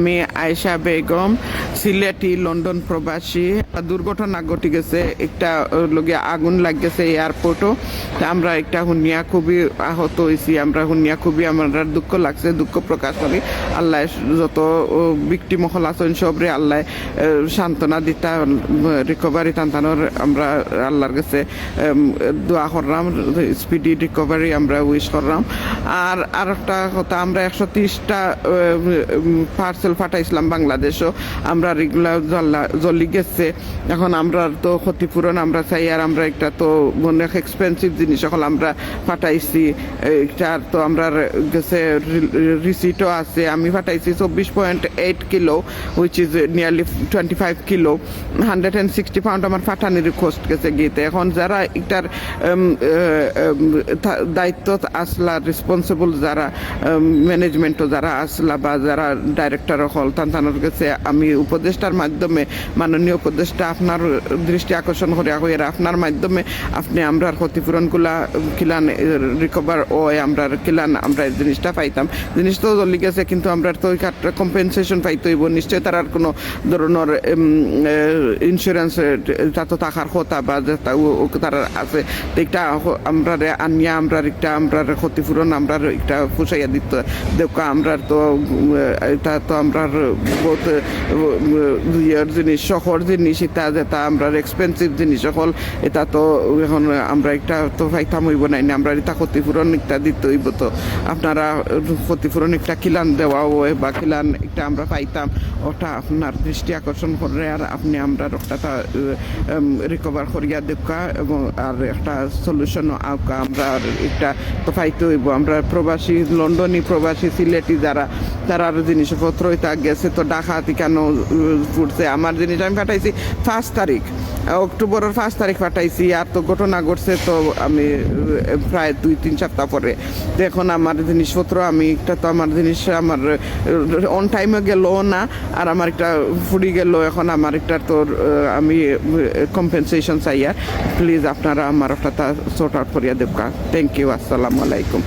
আমি আয়েশা বেগম, সিলেটি, লন্ডন প্রবাসী। দুর্ঘটনা ঘটে গেছে, একটা লগে আগুন লাগেছে এয়ারপোর্টও আমরা একটা হুনিয়া খুবই আহত হয়েছি। আমরা হুনিয়া খুবই আমার দুঃখ লাগছে, দুঃখ প্রকাশ করি। আল্লাহ যত বিক্টি মহল আছেন সবরে আল্লাহ সান্ত্বনা দিতা রিকভারি টানতানোর আমরা আল্লাহর কাছে দোয়া করলাম স্পিডি রিকভারি আমরা উইশ করলাম। আর আর একটা কথা, আমরা একশো তিরিশটা পার্সেল পাঠাইছিলাম বাংলাদেশও আমরা রেগুলার জলি গেছে। এখন আমরা তো ক্ষতিপূরণ আমরা চাই, আর আমরা একটা তো অনেক এক্সপেন্সিভ জিনিস। সকল আমরা পাঠাইছি এটার তো আমরা গেছে রিসিটও আছে। আমি পাঠাইছি চব্বিশ point eight kilo which is nearly twenty five kilo. Hundred and sixty pound আমার পাঠানির রিকোয়েস্ট গেছে গিয়েতে। এখন যারা এটার দায়িত্ব আসলা রেসপন্সিবল যারা ম্যানেজমেন্টও যারা আসলা বা যারা ডাইরেক্টর হল তান্তানোর কাছে আমি উপদেষ্টার মাধ্যমে, মাননীয় উপদেষ্টা আপনার দৃষ্টি আকর্ষণ করে হয়ে আপনার মাধ্যমে আপনি আমরা ক্ষতিপূরণগুলা কিলান রিকভার ও আমরা কিলান আমরা জিনিসটা পাইতাম। জিনিস তো চলি গেছে, কিন্তু আমরা তো কম্পেনসেশন পাইতে হইব। নিশ্চয়ই তার আর কোনো ধরনের ইন্স্যুরেন্স তা তো থাকার কথা বা তার আছে। তো একটা আমরা আনিয়া আমরা একটা আমরা ক্ষতিপূরণ আমরা একটা পুষাইয়া দিত। দেখা আমরা তো এটা তো আমরা বহুত ইয়ের জিনিস, শহর জিনিস এটা যেটা আমরা এক্সপেন্সিভ জিনিস সকল এটা তো এখন আমরা একটা তো পাইতাম হইব নাই না আমরা এটা ক্ষতিপূরণ একটা দিতে হইব তো। আপনারা ক্ষতিপূরণ একটা কিলান দেওয়া হয় বা কিলান একটা আমরা পাইতাম, ওটা আপনার দৃষ্টি আকর্ষণ করে আর আপনি আমরা ওটা রিকভার করিয়া দেখা এবং আর একটা সলিউশন আঁকা আমরা একটা তো পাইতে হইব। আমরা প্রবাসী, লন্ডনী প্রবাসী সিলেটি যারা তারা আর জিনিসপত্র এটা গেছে, তো ডাকাতি কেন ফুটছে? আমার জিনিস আমি পাঠাইছি ফার্স্ট তারিখ, অক্টোবরের ফার্স্ট তারিখ পাঠাইছি, আর তো ঘটনা ঘটছে তো আমি প্রায় দুই, তিন সপ্তাহ পরে। তো এখন আমার জিনিসপত্র, আমি একটা তো আমার জিনিস, আমার অন টাইমে গেল না, আর আমার একটা ফুড়ি গেল, এখন আমার একটা তোর আমি কম্পেনসেশন চাই, আর প্লিজ আপনারা আমার একটা সর্ট আউট করিয়া দেবকা থ্যাংক ইউ আসসালামু আলাইকুম।